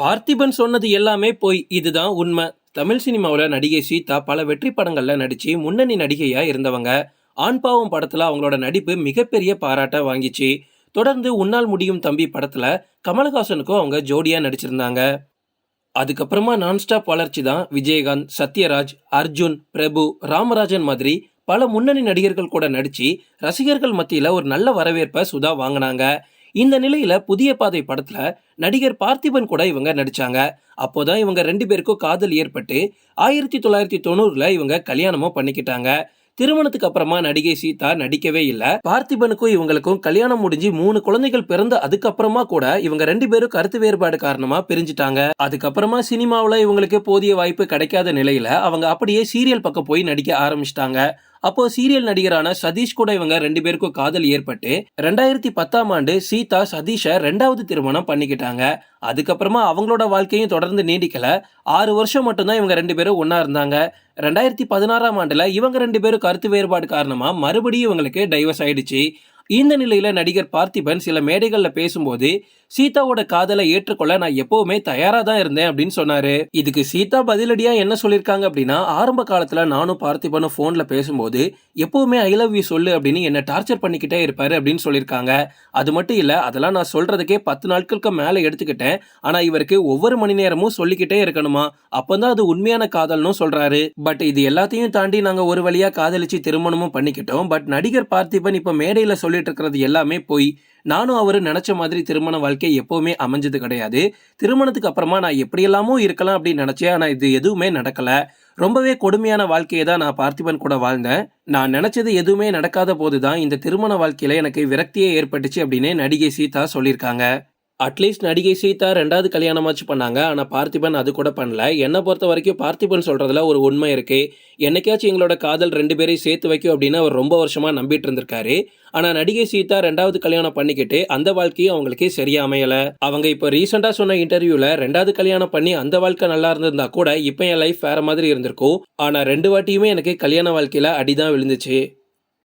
பார்த்திபன் சொன்னது எல்லாமே போய் இதுதான் உண்மை. தமிழ் சினிமாவில் நடிகை சீதா பல வெற்றி படங்களில் நடித்து முன்னணி நடிகையாக இருந்தவங்க. ஆண் பாவம் படத்தில் அவங்களோட நடிப்பு மிகப்பெரிய பாராட்டை வாங்கிச்சு. தொடர்ந்து உன்னால் முடியும் தம்பி படத்தில் கமலஹாசனுக்கும் அவங்க ஜோடியாக நடிச்சிருந்தாங்க. அதுக்கப்புறமா நான்ஸ்டாப் வளர்ச்சி தான் விஜயகாந்த் சத்யராஜ் அர்ஜுன் பிரபு ராமராஜன் மாதிரி பல முன்னணி நடிகர்கள் கூட நடித்து ரசிகர்கள் மத்தியில் ஒரு நல்ல வரவேற்பை சுதா வாங்கினாங்க. இந்த நிலையில புதிய பாதை படத்துல நடிகர் பார்த்திபன் கூட இவங்க நடிச்சாங்க. அப்போதான் இவங்க ரெண்டு பேருக்கும் காதல் ஏற்பட்டு ஆயிரத்தி தொள்ளாயிரத்தி தொண்ணூறுல இவங்க கல்யாணமும் பண்ணிக்கிட்டாங்க. திருமணத்துக்கு அப்புறமா நடிகை சீதா நடிக்கவே இல்லை. பார்த்திபனுக்கும் இவங்களுக்கும் கல்யாணம் முடிஞ்சு மூணு குழந்தைகள் பிறந்த அதுக்கப்புறமா கூட இவங்க ரெண்டு பேரும் கருத்து வேறுபாடு காரணமா பிரிஞ்சுட்டாங்க. அதுக்கப்புறமா சினிமாவில் இவங்களுக்கு போதிய வாய்ப்பு கிடைக்காத நிலையில அவங்க அப்படியே சீரியல் பக்கம் போய் நடிக்க ஆரம்பிச்சிட்டாங்க. அப்போ சீரியல் நடிகரான சதீஷ் கூட இவங்க ரெண்டு பேருக்கும் காதல் ஏற்பட்டு ரெண்டாயிரத்தி பத்தாம் ஆண்டு சீதா சதீஷை ரெண்டாவது திருமணம் பண்ணிக்கிட்டாங்க. அதுக்கப்புறமா அவங்களோட வாழ்க்கையும் தொடர்ந்து நீடிக்கல. ஆறு வருஷம் மட்டும்தான் இவங்க ரெண்டு பேரும் ஒன்னா இருந்தாங்க. ரெண்டாயிரத்தி பதினாறாம் ஆண்டுல இவங்க ரெண்டு பேரும் கருத்து வேறுபாடு காரணமா மறுபடியும் இவங்களுக்கு டைவர்ஸ் ஆயிடுச்சு. இந்த நிலையில நடிகர் பார்த்திபன் சில மேடைகள்ல பேசும்போது சீதாவோட காதலை ஏற்றுக்கொள்ள நான் எப்பவுமே தயாரா தான் இருந்தேன் அப்படின்னு சொன்னாரு. இதுக்கு சீதா பதிலடியா என்ன சொல்லியிருக்காங்க அப்படின்னா ஆரம்ப காலத்துல நானும் பார்த்திபனும் போன்ல பேசும்போது எப்பவுமே ஐ லவ் யூ சொல்லு அப்படின்னு என்ன டார்ச்சர் பண்ணிக்கிட்டே இருப்பாரு அப்படின்னு சொல்லியிருக்காங்க அது மட்டும் இல்ல அதெல்லாம் நான் சொல்றதுக்கே பத்து நாட்களுக்கு மேல எடுத்துக்கிட்டேன். ஆனா இவருக்கு ஒவ்வொரு மணி நேரமும் சொல்லிக்கிட்டே இருக்கணுமா? அப்பதான் அது உண்மையான காதல்னு சொல்றாரு. பட் இது எல்லாத்தையும் தாண்டி நாங்க ஒரு வழியா காதலிச்சு திருமணமும் பண்ணிக்கிட்டோம். பட் நடிகர் பார்த்திபன் இப்ப மேடையில சொல்லிட்டு இருக்கிறது எல்லாமே போய் நானும் அவர் நினச்ச மாதிரி திருமண வாழ்க்கை எப்போவுமே அமைஞ்சது கிடையாது. திருமணத்துக்கு அப்புறமா நான் எப்படியெல்லாமோ இருக்கலாம் அப்படின்னு நினச்சேன். ஆனால் இது எதுவுமே நடக்கலை. ரொம்பவே கொடுமையான வாழ்க்கையை தான் நான் பார்த்திபன் கூட வாழ்ந்தேன். நான் நினச்சது எதுவுமே நடக்காத போது தான் இந்த திருமண வாழ்க்கையில் எனக்கு விரக்தியே ஏற்பட்டுச்சு அப்படின்னு நடிகை சீதா சொல்லியிருக்காங்க. அட்லீஸ்ட் நடிகை சீதா ரெண்டாவது கல்யாணமாச்சு பண்ணாங்க. ஆனால் பார்த்திபன் அது கூட பண்ணல. என்னை பொறுத்த வரைக்கும் பார்த்திபன் சொல்றதுல ஒரு உண்மை இருக்கு. என்னைக்காச்சும் எங்களோட காதல் ரெண்டு பேரையும் சேர்த்து வைக்கும் அப்படின்னு அவர் ரொம்ப வருஷமா நம்பிட்டு இருந்திருக்காரு. ஆனால் நடிகை சீதா ரெண்டாவது கல்யாணம் பண்ணிக்கிட்டு அந்த வாழ்க்கையும் அவங்களுக்கு சரியா அமையலை. அவங்க இப்போ ரீசெண்டாக சொன்ன இன்டர்வியூல ரெண்டாவது கல்யாணம் பண்ணி அந்த வாழ்க்கை நல்லா இருந்திருந்தா கூட இப்போ என் லைஃப் வேற மாதிரி இருந்திருக்கும். ஆனால் ரெண்டு வாட்டியுமே எனக்கு கல்யாண வாழ்க்கையில அடிதான் விழுந்துச்சு.